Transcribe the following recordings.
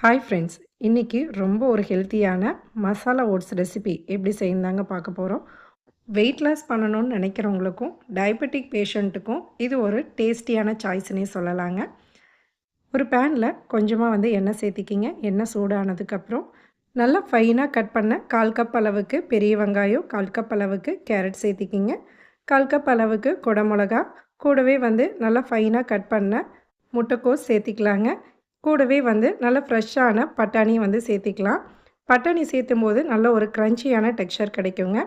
Hi friends இன்றைக்கி ரொம்ப ஒரு ஹெல்த்தியான மசாலா ஓட்ஸ் ரெசிபி எப்படி செய்யுந்தாங்க பார்க்க போகிறோம் வெயிட் லாஸ் பண்ணணும்னு நினைக்கிறவங்களுக்கும் டயபெட்டிக் பேஷண்ட்டுக்கும் இது ஒரு டேஸ்டியான சாய்ஸ்னே சொல்லலாங்க. ஒரு பேனில் கொஞ்சமாக வந்து எண்ணெய் சேர்த்திக்கிங்க. எண்ணெய் சூடானதுக்கப்புறம் நல்லா ஃபைனாக கட் பண்ண கால் கப் அளவுக்கு பெரிய வெங்காயம் கால் கப் அளவுக்கு கேரட் சேர்த்திக்கிங்க. கால் கப் அளவுக்கு குடமிளகா கூடவே வந்து நல்லா ஃபைனாக கட் பண்ண முட்டைக்கோஸ் சேர்த்திக்கலாங்க. கூடவே வந்து நல்ல ஃப்ரெஷ்ஷான பட்டாணி வந்து சேர்த்திக்கலாம். பட்டாணி சேர்த்தும் போது நல்ல ஒரு க்ரன்ச்சியான டெக்ஸ்சர் கிடைக்குங்க.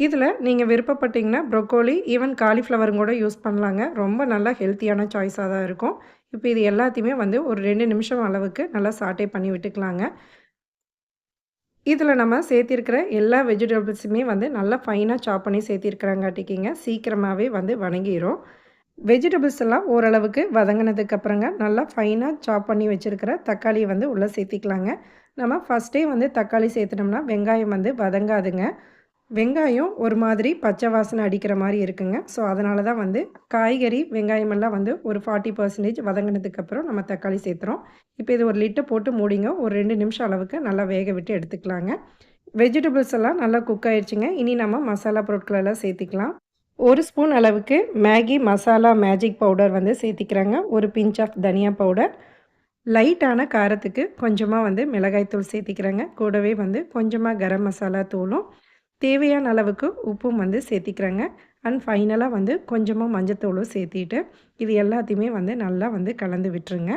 இதில் நீங்கள் விருப்பப்பட்டிங்கன்னா ப்ரொக்கோலி ஈவன் காலிஃப்ளவரும் கூட யூஸ் பண்ணலாங்க. ரொம்ப நல்லா ஹெல்த்தியான சாய்ஸாக தான் இருக்கும். இப்போ இது எல்லாத்தையுமே வந்து ஒரு ரெண்டு நிமிஷம் அளவுக்கு நல்லா சாட்டே பண்ணி விட்டுக்கலாங்க. இதில் நம்ம சேர்த்திருக்கிற எல்லா வெஜிடபிள்ஸுமே வந்து நல்லா ஃபைனாக சாப் பண்ணி சேர்த்திருக்கிறாங்காட்டிக்கிங்க. சீக்கிரமாகவே வந்து வணங்கிடும் வெஜிடபிள்ஸ் எல்லாம் ஓரளவுக்கு வதங்கினதுக்கப்புறங்க நல்லா ஃபைனாக சாப் பண்ணி வச்சுருக்கிற தக்காளியை வந்து உள்ளே சேர்த்திக்கலாங்க. நம்ம ஃபஸ்ட்டே வந்து தக்காளி சேர்த்துனோம்னா வெங்காயம் வந்து வதங்காதுங்க. வெங்காயம் ஒரு மாதிரி பச்சை வாசனை அடிக்கிற மாதிரி இருக்குங்க. ஸோ அதனால தான் வந்து காய்கறி வெங்காயமெல்லாம் வந்து ஒரு ஃபார்ட்டி பர்சன்டேஜ் வதங்கினதுக்கப்புறம் நம்ம தக்காளி சேர்த்துறோம். இப்போ இது ஒரு லிட்டை போட்டு மூடிங்க. ஒரு ரெண்டு நிமிஷம் அளவுக்கு நல்லா வேக விட்டு எடுத்துக்கலாங்க. வெஜிடபிள்ஸ் எல்லாம் நல்லா குக் ஆயிடுச்சுங்க இனி நம்ம மசாலா பொருட்களெல்லாம் சேர்த்திக்கலாம். ஒரு ஸ்பூன் அளவுக்கு மேகி மசாலா மேஜிக் பவுடர் வந்து சேர்த்திக்கிறாங்க. ஒரு பிஞ்ச் ஆஃப் தனியா பவுடர். லைட்டான காரத்துக்கு கொஞ்சமாக வந்து மிளகாய்த்தூள் சேர்த்திக்கிறாங்க. கூடவே வந்து கொஞ்சமாக கரம் மசாலா தூளும். தேவையான அளவுக்கு உப்பும் வந்து சேர்த்திக்கிறாங்க. அண்ட் ஃபைனலாக வந்து கொஞ்சமாக மஞ்சத்தூளும் சேர்த்திட்டு இது எல்லாத்தையுமே வந்து நல்லா வந்து கலந்து விட்டுருங்க.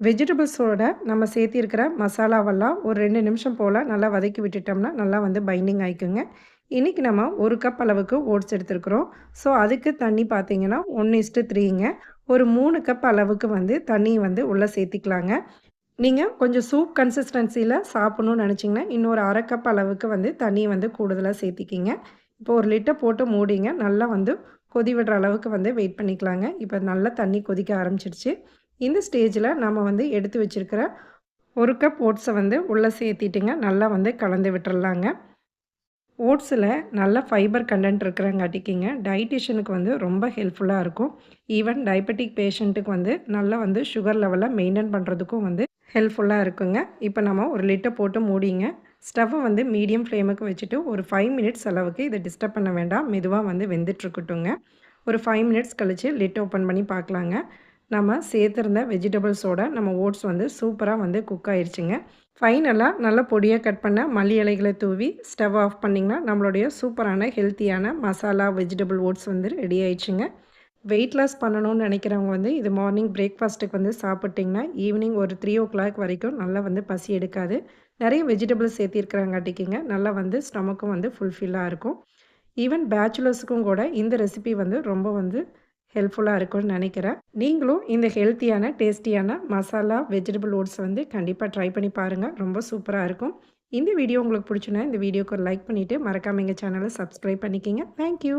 வெஜிடபிள்ஸோட நம்ம சேர்த்திருக்கிற மசாலாவெல்லாம் ஒரு ரெண்டு நிமிஷம் போல் நல்லா வதக்கி விட்டுட்டோம்னா நல்லா வந்து பைண்டிங் ஆகிக்குங்க இன்றைக்கி நம்ம ஒரு கப் அளவுக்கு ஓட்ஸ் எடுத்துருக்குறோம். ஸோ அதுக்கு தண்ணி பார்த்தீங்கன்னா ஒன் இஸ்ட்டு த்ரீங்க. ஒரு மூணு கப் அளவுக்கு வந்து தண்ணியை வந்து உள்ளே சேர்த்திக்கலாங்க. நீங்கள் கொஞ்சம் சூப் கன்சிஸ்டன்சியில் சாப்பிட்ணுன்னு நினச்சிங்கன்னா இன்னொரு அரை கப் அளவுக்கு வந்து தண்ணியை வந்து கூடுதலாக சேர்த்திக்கிங்க. இப்போ ஒரு லிட்டர் போட்டு மூடிங்க. நல்லா வந்து கொதி விடுற அளவுக்கு வந்து வெயிட் பண்ணிக்கலாங்க. இப்போ நல்லா தண்ணி கொதிக்க ஆரம்பிச்சிருச்சு. இந்த ஸ்டேஜில் நம்ம வந்து எடுத்து வச்சுருக்கிற ஒரு கப் ஓட்ஸை வந்து உள்ளே சேர்த்திட்டுங்க நல்லா வந்து கலந்து விட்டுறலாங்க. ஓட்ஸில் நல்ல ஃபைபர் கண்டென்ட் இருக்கிறங்காட்டிக்கிங்க டயட்டிஷியனுக்கு வந்து ரொம்ப ஹெல்ப்ஃபுல்லாக இருக்கும். ஈவன் டயபெட்டிக் பேஷண்ட்டுக்கு வந்து நல்லா வந்து சுகர் லெவலை மெயின்டைன் பண்ணுறதுக்கும் வந்து ஹெல்ப்ஃபுல்லாக இருக்குங்க. இப்போ நம்ம ஒரு லிட்டர் போட்டு மூடிங்க. ஸ்டவ்வை வந்து மீடியம் ஃப்ளேமுக்கு வச்சுட்டு ஒரு ஃபைவ் மினிட்ஸ் அளவுக்கு இதை டிஸ்டர்ப் பண்ண வேண்டாம். மெதுவாக வந்து வெந்துட்டுருக்கட்டுங்க ஒரு ஃபைவ் மினிட்ஸ் கழித்து லிட் ஓப்பன் பண்ணி பார்க்கலாங்க. நம்ம சேர்த்துருந்த வெஜிடபிள்ஸோட நம்ம ஓட்ஸ் வந்து சூப்பராக வந்து குக் ஆயிடுச்சுங்க ஃபைனலாக நல்லா பொடியாக கட் பண்ண மல்லி இலைகளை தூவி ஸ்டவ் ஆஃப் பண்ணிங்கன்னா நம்மளுடைய சூப்பரான ஹெல்த்தியான மசாலா வெஜிடபிள் ஓட்ஸ் வந்து ரெடி ஆயிடுச்சுங்க. வெயிட் லாஸ் பண்ணணும்னு நினைக்கிறவங்க வந்து இது மார்னிங் பிரேக்ஃபாஸ்ட்டுக்கு வந்து சாப்பிட்டிங்கன்னா ஈவினிங் ஒரு த்ரீ ஓ கிளாக் வரைக்கும் நல்லா வந்து பசி எடுக்காது. நிறைய வெஜிடபிள்ஸ் சேர்த்திருக்கிறாங்காட்டிக்கிங்க நல்லா வந்து ஸ்டமக்கும் வந்து ஃபுல்ஃபில்லாக இருக்கும். ஈவன் பேச்சுலர்ஸுக்கும் கூட இந்த ரெசிபி வந்து ரொம்ப வந்து ஹெல்ப்ஃபுல்லாக இருக்கும்னு நினைக்கிறேன். நீங்களும் இந்த ஹெல்த்தியான டேஸ்டியான மசாலா வெஜிடபிள் ஓட்ஸ் வந்து கண்டிப்பாக ட்ரை பண்ணி பாருங்கள் ரொம்ப சூப்பராக இருக்கும். இந்த வீடியோ உங்களுக்கு பிடிச்சுன்னா இந்த வீடியோக்கு ஒரு லைக் பண்ணிவிட்டு மறக்காமல் எங்கள் சேனலை சப்ஸ்கிரைப் பண்ணிக்கிங்க. தேங்க்யூ